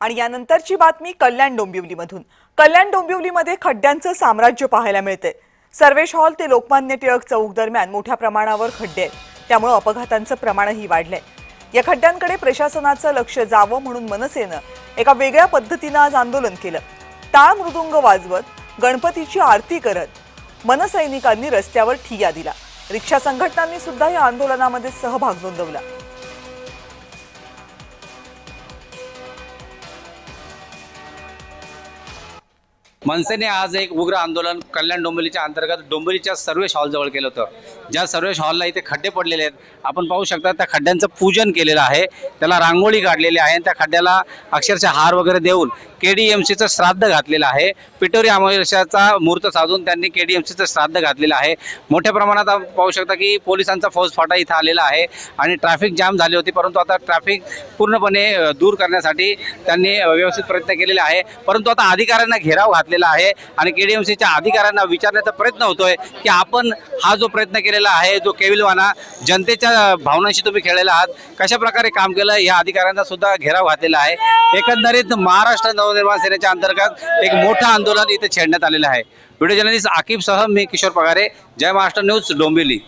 आणि यानंतरची बातमी कल्याण डोंबिवलीमधून. कल्याण डोंबिवलीमध्ये खड्ड्यांचं साम्राज्य पाहायला मिळतंय. सर्वेश हॉल ते लोकमान्य टिळक चौक दरम्यान मोठ्या प्रमाणावर खड्डे आहेत. त्यामुळे अपघातांचं प्रमाणही वाढलंय. या खड्ड्यांकडे प्रशासनाचं लक्ष जावं म्हणून मनसेनं एका वेगळ्या पद्धतीनं आज आंदोलन केलं. टाळ मृदुंग वाजवत गणपतीची आरती करत मनसैनिकांनी रस्त्यावर ठिय्या दिला रिक्षा संघटनांनी सुद्धा या आंदोलनामध्ये सहभाग नोंदवला. मनसेने आज एक उग्र आंदोलन कल्याण डोंबिवलीच्या अंतर्गत डोंबिवलीच्या सर्वेश हॉलजवळ केलं होतं. ज्या सर्वेश हॉलला इथे खड्डे पडलेले आहेत आपण पाहू शकता त्या खड्ड्यांचं पूजन केलेलं आहे. त्याला रांगोळी काढलेली आहे आणि त्या खड्ड्याला अक्षरशः हार वगैरे देऊन के डी एम सीचं श्राद्ध घातलेलं आहे. पिटोरी अमावस्याचा मुहूर्त साधून त्यांनी के डी एम सीचं श्राद्ध घातलेलं आहे. मोठ्या प्रमाणात आपण पाहू शकता की पोलिसांचा फौजफाटा इथं आलेला आहे आणि ट्रॅफिक जाम झाली होती परंतु आता ट्रॅफिक पूर्णपणे दूर करण्यासाठी त्यांनी व्यवस्थित प्रयत्न केलेले आहे. परंतु आता अधिकाऱ्यांना घेराव घातला घातलेला आहे आणि के डी एम सीच्या अधिकाऱ्यांना विचारण्याचा प्रयत्न होतोय की आपण हा जो प्रयत्न केलेला आहे जो केविलवाना जनतेच्या भावनांशी तुम्ही खेळलेला आहात कशा प्रकारे काम केलं या अधिकाऱ्यांचा सुद्धा घेराव घातलेला आहे. एकंदरीत महाराष्ट्र नवनिर्माण सेनेच्या अंतर्गत एक मोठं आंदोलन इथे छेडण्यात आलेलं आहे. व्हिडिओ जर्नलिस्ट आकिबसह मी किशोर पगारे जय महाराष्ट्र न्यूज डोंबिवली.